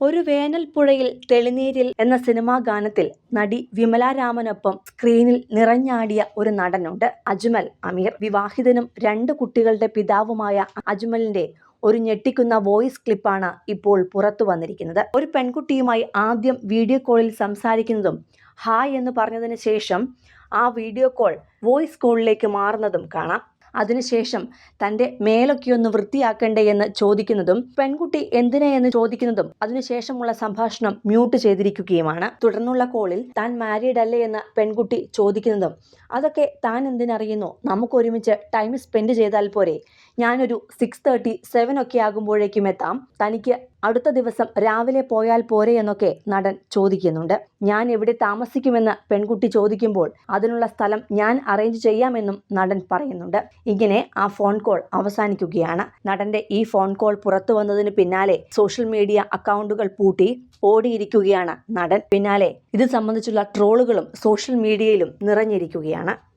ഒരു വേനൽപ്പുഴയിൽ തെളിനീരിൽ എന്ന സിനിമാ ഗാനത്തിൽ നടി വിമല രാമനൊപ്പം സ്ക്രീനിൽ നിറഞ്ഞാടിയ ഒരു നടനുണ്ട് അജ്മൽ അമീർ. വിവാഹിതനും രണ്ട് കുട്ടികളുടെ പിതാവുമായ അജ്മലിന്റെ ഒരു ഞെട്ടിക്കുന്ന വോയിസ് ക്ലിപ്പാണ് ഇപ്പോൾ പുറത്തു വന്നിരിക്കുന്നത്. ഒരു പെൺകുട്ടിയുമായി ആദ്യം വീഡിയോ കോളിൽ സംസാരിക്കുന്നതും ഹായ് എന്ന് പറഞ്ഞതിന് ശേഷം ആ വീഡിയോ കോൾ വോയിസ് കോളിലേക്ക് മാറുന്നതും കാണാം. അതിനുശേഷം തന്റെ മേലൊക്കെ ഒന്ന് വൃത്തിയാക്കണ്ടേ എന്ന് ചോദിക്കുന്നതും പെൺകുട്ടി എന്തിനാ എന്ന് ചോദിക്കുന്നതും അതിനുശേഷമുള്ള സംഭാഷണം മ്യൂട്ട് ചെയ്തിരിക്കുകയുമാണ്. തുടർന്നുള്ള കോളിൽ താൻ മാരീഡ് അല്ലേ എന്ന് പെൺകുട്ടി ചോദിക്കുന്നതും അതൊക്കെ താൻ എന്തിനറിയുന്നു? നമുക്ക് ഒരുമിച്ച് ടൈം സ്പെൻഡ് ചെയ്താൽ പോരെ. ഞാനൊരു സിക്സ് തേർട്ടി സെവൻ ഒക്കെ ആകുമ്പോഴേക്കും എത്താം. തനിക്ക് അടുത്ത ദിവസം രാവിലെ പോയാൽ പോരെ എന്നൊക്കെ നടൻ ചോദിക്കുന്നുണ്ട്. ഞാൻ എവിടെ താമസിക്കുമെന്ന് പെൺകുട്ടി ചോദിക്കുമ്പോൾ അതിനുള്ള സ്ഥലം ഞാൻ അറേഞ്ച് ചെയ്യാമെന്നും നടൻ പറയുന്നുണ്ട്. ഇങ്ങനെ ആ ഫോൺ കോൾ അവസാനിക്കുകയാണ്. നടന്റെ ഈ ഫോൺ കോൾ പുറത്തു വന്നതിന് പിന്നാലെ സോഷ്യൽ മീഡിയ അക്കൗണ്ടുകൾ പൂട്ടി ഓടിയിരിക്കുകയാണ് നടൻ. പിന്നാലെ ഇത് സംബന്ധിച്ചുള്ള ട്രോളുകളും സോഷ്യൽ മീഡിയയിലും നിറഞ്ഞിരിക്കുകയാണ്.